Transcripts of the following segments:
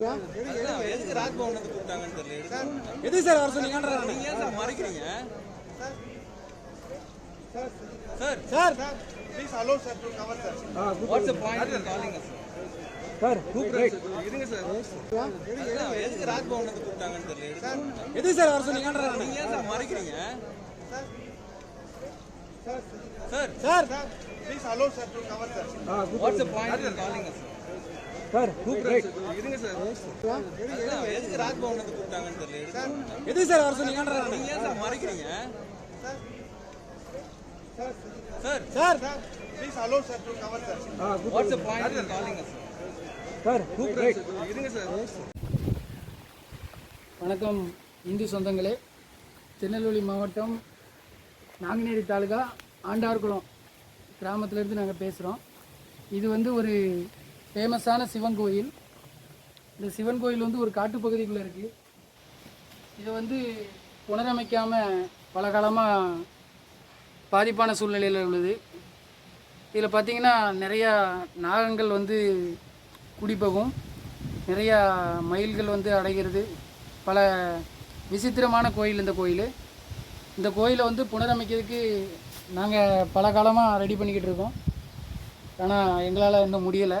எதுக்கு ராஜ்பவன் வந்து கூப்பிட்டாங்கன்னு தெரியல எது சார் வர? சொன்னீங்கன்ற நீங்க ஏன் sir மறைக்கிறீங்க? Sir. Sir. cover sir. What's point calling sir இருங்க சார் எதுக்கு ராஜ்பவன் வந்து கூப்பிட்டாங்கன்னு தெரியல எது சார். வர சொன்னீங்கன்ற நீங்க ஏன் sir மறைக்கிறீங்க? Sir. Sir. to cover sir. What's point in calling sir sir இருங்க சார் எதுக்கு ராஜ்பவன் கூப்பிட்டாங்கன்னு தெரியல எது சார் வர சொன்னீங்கன்ற நீங்க ஏன் sir மறைக்கிறீங்க sir sir Please allow sir to cover sir. What's point in calling sir right இருங்க சார் வணக்கம் இந்து சொந்தங்களே. திருநெல்வேலி மாவட்டம் நாங்குநேரி தாலுகா ஆண்டார்குளம் கிராமத்திலேருந்து நாங்கள் பேசுகிறோம் இது வந்து ஒரு ஃபேமஸான சிவன் கோயில். இந்த சிவன் கோயில் வந்து ஒரு காட்டுப்பகுதிக்குள்ளே இருக்குது இதை வந்து புனரமைக்காமல் பல காலமாக பாதிப்பான சூழ்நிலையில் உள்ளது. இதில் பார்த்திங்கன்னா நிறையா நாகங்கள் வந்து குடிபோகும். நிறையா மயில்கள் வந்து அடைகிறது. பல விசித்திரமான கோயில் இந்த கோயில். இந்த கோயிலை வந்து புனரமைக்கிறதுக்கு நாங்கள் பல காலமாக ரெடி பண்ணிக்கிட்டு இருக்கோம். ஆனால் எங்களால் இன்னும் முடியலை.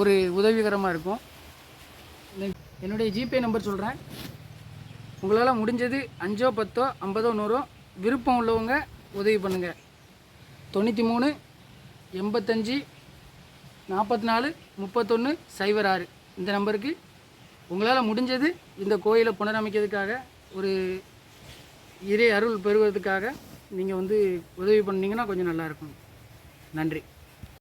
ஒரு உதவிகரமாக இருக்கும். என்னுடைய ஜிபே நம்பர் சொல்கிறேன் உங்களால் முடிஞ்சது அஞ்சோ பத்தோ ஐம்பதோ நூறோ விருப்பம் உள்ளவங்க உதவி பண்ணுங்கள் தொண்ணூற்றி மூணு எண்பத்தஞ்சு நாற்பத்தி நாலு முப்பத்தொன்று சைபர் ஆறு. இந்த நம்பருக்கு உங்களால் முடிஞ்சது இந்த கோயிலை புனரமைக்கிறதுக்காக ஒரு இறை அருள் பெறுவதற்காக நீங்கள் வந்து உதவி பண்ணிங்கன்னா கொஞ்சம் நல்லாயிருக்கும் நன்றி.